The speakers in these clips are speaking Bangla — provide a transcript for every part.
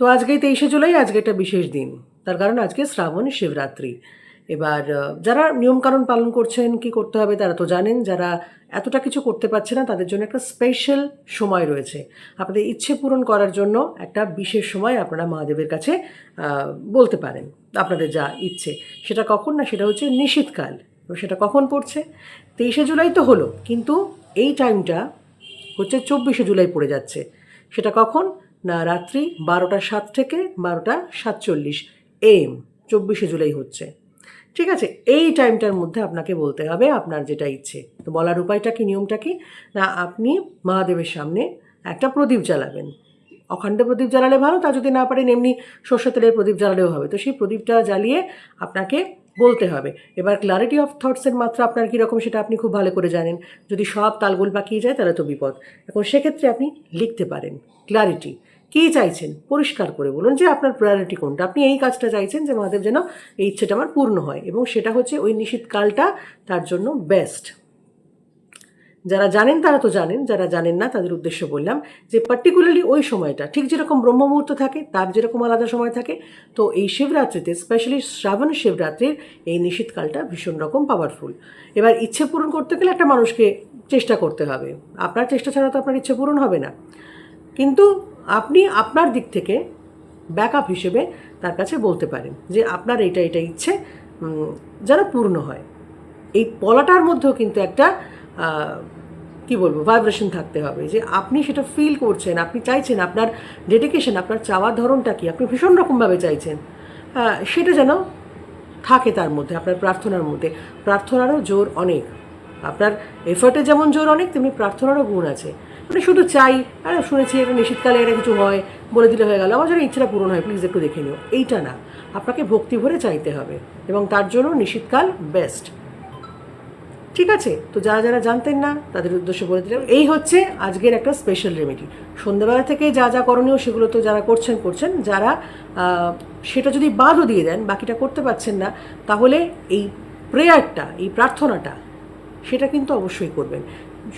তো আজকে তেইশে জুলাই, আজকে একটা বিশেষ দিন। তার কারণ আজকে শ্রাবণ শিবরাত্রি। এবার যারা নিয়মকানুন পালন করছেন, কি করতে হবে তারা তো জানেন, যারা এতটা কিছু করতে পারছে না, তাদের জন্য একটা স্পেশাল সময় রয়েছে। আপনাদের ইচ্ছে পূরণ করার জন্য একটা বিশেষ সময় আপনারা মহাদেবের কাছে বলতে পারেন, আপনাদের যা ইচ্ছে। সেটা কখন না সেটা হচ্ছে নিশীতকাল। সেটা কখন পড়ছে? তেইশে জুলাই তো হলো, কিন্তু এই টাইমটা হচ্ছে চব্বিশে জুলাই পড়ে যাচ্ছে। সেটা কখন? না রাত্রি বারোটা সাত থেকে বারোটা সাতচল্লিশ এম চব্বিশে জুলাই হচ্ছে। ঠিক আছে, এই টাইমটার মধ্যে আপনাকে বলতে হবে আপনার যেটা ইচ্ছে। তো বলার উপায়টা কি, নিয়মটা কি? না, আপনি মহাদেবের সামনে একটা প্রদীপ জ্বালাবেন। অখণ্ড প্রদীপ জ্বালালে ভালো, তা যদি না পারেন, এমনি সর্ষে তেলের প্রদীপ জ্বালালেও হবে। তো সেই প্রদীপটা জ্বালিয়ে আপনাকে বলতে হবে। এবার ক্লারিটি অফ থটসের মাত্রা আপনার কীরকম সেটা আপনি খুব ভালো করে জানেন। যদি সব তালগোল পাকিয়ে যায় তাহলে তো বিপদ। এখন সেক্ষেত্রে আপনি লিখতে পারেন ক্লারিটি কী চাইছেন? পরিষ্কার করে বলুন যে আপনার প্রায়োরিটি কোনটা? আপনি এই কাজটা চাইছেন যে আমাদের যেন এই ইচ্ছেটা আমার পূর্ণ হয় এবং সেটা হচ্ছে ওই নিশীতকালটা তার জন্য বেস্ট যারা জানেন তারা তো জানেন, যারা জানেন না তাদের উদ্দেশ্য বললাম যে পার্টিকুলারলি ওই সময়টা, ঠিক যেরকম ব্রহ্ম মুহূর্ত থাকে, তার যেরকম আলাদা সময় থাকে, তো এই শিবরাত্রিতে স্পেশালি শ্রাবণ শিবরাত্রির এই নিশীতকালটা ভীষণ রকম পাওয়ারফুল এবার ইচ্ছে পূরণ করতে গেলে একটা মানুষকে চেষ্টা করতে হবে। আপনার চেষ্টা ছাড়া তো আপনার ইচ্ছে পূরণ হবে না। কিন্তু আপনি আপনার দিক থেকে ব্যাকআপ হিসেবে তার কাছে বলতে পারেন যে আপনার এইটা এটা ইচ্ছে যেন পূর্ণ হয়। এই বলাটার মধ্যেও কিন্তু একটা কি বলব ভাইব্রেশন থাকতে হবে যে আপনি সেটা ফিল করছেন, আপনি চাইছেন, আপনার ডেডিকেশন আপনার চাওয়ার ধরনটা কি, আপনি ভীষণ রকমভাবে চাইছেন। সেটা যেন থাকে তার মধ্যে, আপনার প্রার্থনার মধ্যে। প্রার্থনারও জোর অনেক। আপনার এফার্টে যেমন জোর অনেক, তেমনি প্রার্থনারও গুণ আছে। মানে শুধু চাই, আর শুনেছি এটা নিশীতকালে এটা কিছু হয়, বলে দিলে হয়ে গেল। আমার যেন ইচ্ছাটা পূরণ হয় প্লিজ একটু দেখে নিও। এইটা না। আপনাকে ভক্তি ভরে চাইতে হবে এবং তার জন্য নিশীতকাল বেস্ট ঠিক আছে? তো যারা যারা জানতেন না, তাদের উদ্দেশ্য বলে দিলাম। এই হচ্ছে আজকের একটা স্পেশাল রেমেডি সন্ধ্যাবেলা থেকে যা যা করণীয়, সেগুলো তো যারা করছেন করছেন। যারা সেটা যদি বাদও দিয়ে দেন, বাকিটা করতে পারছেন না, তাহলে এই প্রেয়ারটা এই প্রার্থনাটা, সেটা কিন্তু অবশ্যই করবেন।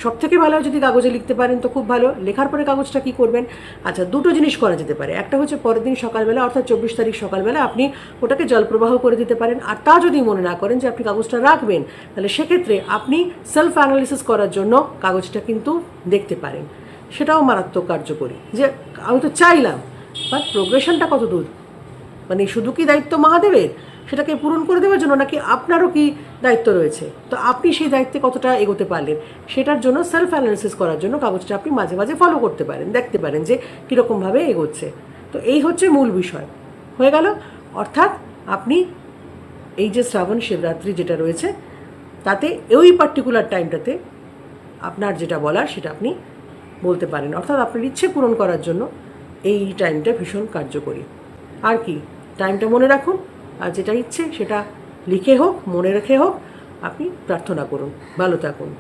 সব থেকে ভালো যদি কাগজে লিখতে পারেন তো খুব ভালো। লেখার পরে কাগজটা কি করবেন? আচ্ছা দুটো জিনিস করা যেতে পারে। একটা হচ্ছে পরের দিন সকালবেলা, অর্থাৎ চব্বিশ তারিখ সকালবেলা আপনি ওটাকে জলপ্রবাহ করে দিতে পারেন। আর তা যদি মনে না করেন যে আপনি কাগজটা রাখবেন, তাহলে সেক্ষেত্রে আপনি সেলফ অ্যানালিসিস করার জন্য কাগজটা কিন্তু দেখতে পারেন। সেটাও মারাত্মক কার্যকরী। যে আমি তো চাইলাম, বাট প্রোগ্রেশনটা কত দূর? মানে শুধু কি দায়িত্ব মহাদেবের? সেটাকে পূরণ করে দেওয়ার জন্য নাকি আপনারও কি দায়িত্ব রয়েছে? তো আপনি সেই দায়িত্বে কতটা এগোতে পারলেন? সেটার জন্য সেলফ অ্যানালিসিস করার জন্য কাগজটা আপনি মাঝে মাঝে ফলো করতে পারেন, দেখতে পারেন যে কীরকমভাবে এগোচ্ছে। তো এই হচ্ছে মূল বিষয়। হয়ে গেল? অর্থাৎ আপনি এই যে শ্রাবণ শিবরাত্রি যেটা রয়েছে, তাতে ওই পার্টিকুলার টাইমটাতে আপনার যেটা বলার সেটা আপনি বলতে পারেন। অর্থাৎ আপনার ইচ্ছে পূরণ করার জন্য এই টাইমটা ভীষণ কার্যকরী। আর কি? টাইমটা মনে রাখুন। আর যেটা ইচ্ছে সেটা লিখে হোক মনে রেখে হোক আপনি প্রার্থনা করুন। ভালো থাকুন।